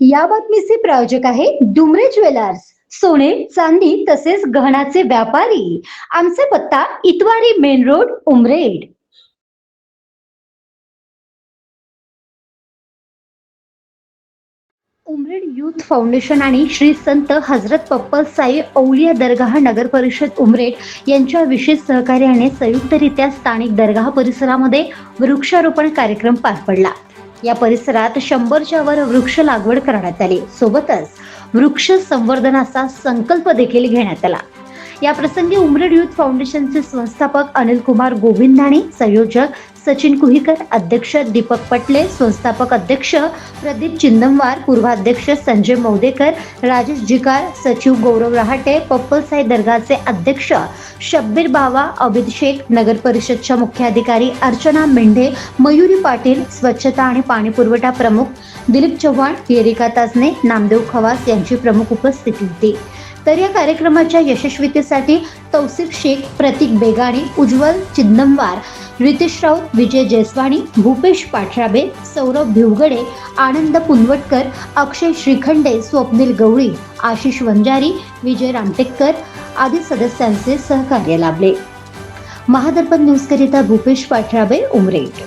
या बातमीचे प्रायोजक आहे डुमरे ज्वेलर्स. सोने चांदी तसेच गहनाचे व्यापारी. आमचा पत्ता Itwari main road Umred. Umred youth foundation आणि श्री संत हजरत पप्पल साई औलिया दरगाह नगर परिषद उमरेड यांच्या विशेष सहकार्याने संयुक्तरित्या स्थानिक दरगाह परिसरामध्ये वृक्षारोपण कार्यक्रम पार पडला. या परिसरात शंभरच्या वर वृक्ष लागवड करण्यात आली. सोबतच वृक्ष संवर्धनाचा संकल्प देखील घेण्यात आला. या प्रसंगी उमरेड युथ फाउंडेशनचे संस्थापक अनिल कुमार गोविंदाणे संयोजक सचिन कुहीकर अध्यक्ष दीपक पटले संस्थापक अध्यक्ष प्रदीप चिंदमवार पूर्वाध्यक्ष संजय मौदेकर राजेश जिकार सचिव गौरव रहाटे पप्पलसाई दर्गाचे अध्यक्ष शब्बीर बावा अबिद शेख नगर परिषदच्या मुख्याधिकारी अर्चना मेंढे मयुरी पाटील स्वच्छता आणि पाणी पुरवठा प्रमुख दिलीप चव्हाण येरिका ताजने नामदेव खवास यांची प्रमुख उपस्थिती होती. तर या कार्यक्रमाच्या यशस्वीतेसाठी तौसिफ शेख प्रतीक बेगाणी उज्ज्वल चिंदमवार रितेश राऊत विजय जयस्वाणी भूपेश पाठराबे सौरभ भिवगडे आनंद पुनवटकर अक्षय श्रीखंडे स्वप्नील गवळी आशिष वंजारी विजय रामटेकर आदी सदस्यांचे सहकार्य लाभले. महादर्पण न्यूजकरिता भूपेश पाठराबे उमरेट